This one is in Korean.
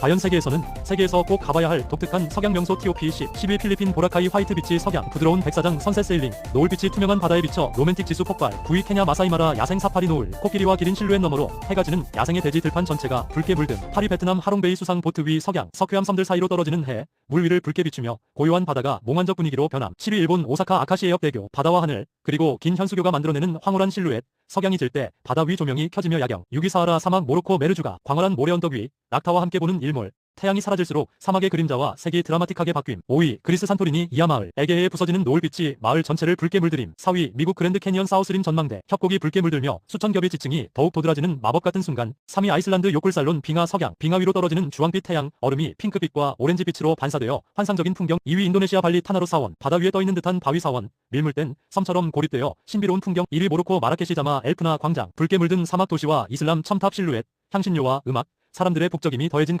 과연 세계에서는 세계에서 꼭 가봐야 할 독특한 석양 명소 TOP10 11 필리핀 보라카이 화이트 비치 석양 부드러운 백사장 선셋 세일링 노을빛이 투명한 바다에 비쳐 로맨틱 지수 폭발 9위 케냐 마사이마라 야생 사파리 노을 코끼리와 기린 실루엣 너머로 해가 지는 야생의 대지 들판 전체가 붉게 물든 파리 베트남 하롱베이 수상 보트 위 석양 석회암 섬들 사이로 떨어지는 해 물 위를 붉게 비추며 고요한 바다가 몽환적 분위기로 변함. 7위 일본 오사카 아카시에역 대교 바다와 하늘 그리고 긴 현수교가 만들어내는 황홀한 실루엣 석양이 질 때 바다 위 조명이 켜지며 야경 6위 사하라 사막 모로코 메르주가 광활한 모래 언덕 위 낙타와 함께 보는 일몰 태양이 사라질수록 사막의 그림자와 색이 드라마틱하게 바뀜 5위 그리스 산토리니 이하마을 에게에 부서지는 노을빛이 마을 전체를 붉게 물들임 4위 미국 그랜드 캐니언 사우스림 전망대 협곡이 붉게 물들며 수천 겹의 지층이 더욱 도드라지는 마법 같은 순간 3위 아이슬란드 요클살론 빙하 석양 빙하 위로 떨어지는 주황빛 태양 얼음이 핑크빛과 오렌지빛으로 반사되어 환상적인 풍경 2위 인도네시아 발리 타나로 사원 바다 위에 떠있는 듯한 바위 사원 밀물땐 섬처럼 고립되어 신비로운 풍경 1위 모로코 마라케시 자마 엘프나 광장 붉게 물든 사막 도시와 이슬람 첨탑 실루엣 향신료와 음악 사람들의 북적임이 더해진 감성